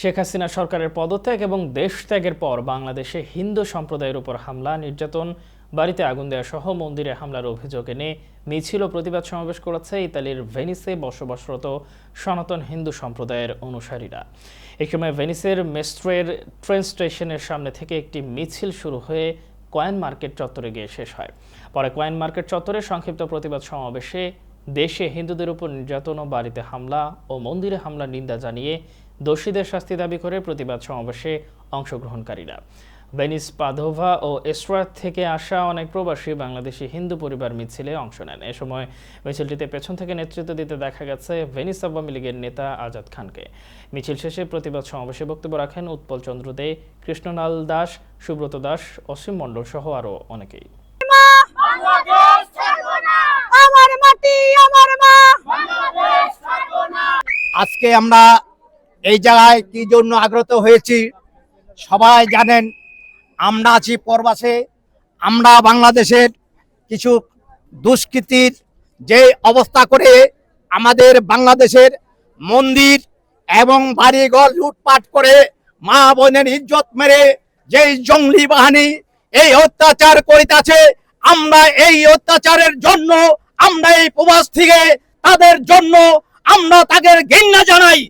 শেখ হাসিনা সরকারের পদত্যাগ এবং দেশ ত্যাগের পর বাংলাদেশে হিন্দু সম্প্রদায়ের উপর হামলা, নির্যাতন, বাড়িতে আগুন দেওয়া সহ মন্দিরে হামলার অভিযোগ এনে মিছিল ও প্রতিবাদ সমাবেশ করেছে ইতালির ভেনিসে বসবাসরত সনাতন হিন্দু সম্প্রদায়ের অনুসারীরা। এই সময় ভেনিসের মেস্ট্রের ট্রেন স্টেশনের সামনে থেকে একটি মিছিল শুরু হয়ে কয়েন মার্কেট চত্বরে গিয়ে শেষ হয়। পরে কয়েন মার্কেট চত্বরে সংক্ষিপ্ত প্রতিবাদ সমাবেশে দেশে হিন্দুদের উপর নির্যাতন ও বাড়িতে হামলা ও মন্দিরে হামলার নিন্দা জানিয়ে দোষীদের শাস্তি দাবি করে প্রতিবাদ সমাবেশে অংশগ্রহণকারীরা। ভেনিস পাধোভা ও এস্ট্রাত থেকে আসা অনেক প্রবাসী বাংলাদেশি হিন্দু পরিবার মিছিলে অংশ নেন। এ সময় মিছিলটিতে পেছন থেকে নেতৃত্ব দিতে দেখা গেছে ভেনিস আওয়ামী লীগের নেতা আজাদ খানকে। মিছিল শেষে প্রতিবাদ সমাবেশে বক্তব্য রাখেন উৎপল চন্দ্র দে কৃষ্ণলাল দাস সুব্রত দাস অসীম মণ্ডল সহ আরও অনেকেই। আমার মাটি আমার মা। আজকে আমরা এই জায়গায় কি জন্য আগ্রত হয়েছি? সবাই জানেন, আমরা আছি পরবাসে, আমরা বাংলাদেশের কিছু দুষ্কৃতির যে অবস্থা করে আমাদের বাংলাদেশের মন্দির এবং বাড়িঘর লুটপাট করে মা বোনের ইজ্জত মেরে যেই জঙ্গলি বাহিনী এই অত্যাচার করিতেছে, আমরা এই অত্যাচারের জন্য, আমরা এই প্রবাস থেকে তাদের জন্য আমরা তাদের ঘৃণা জানাই।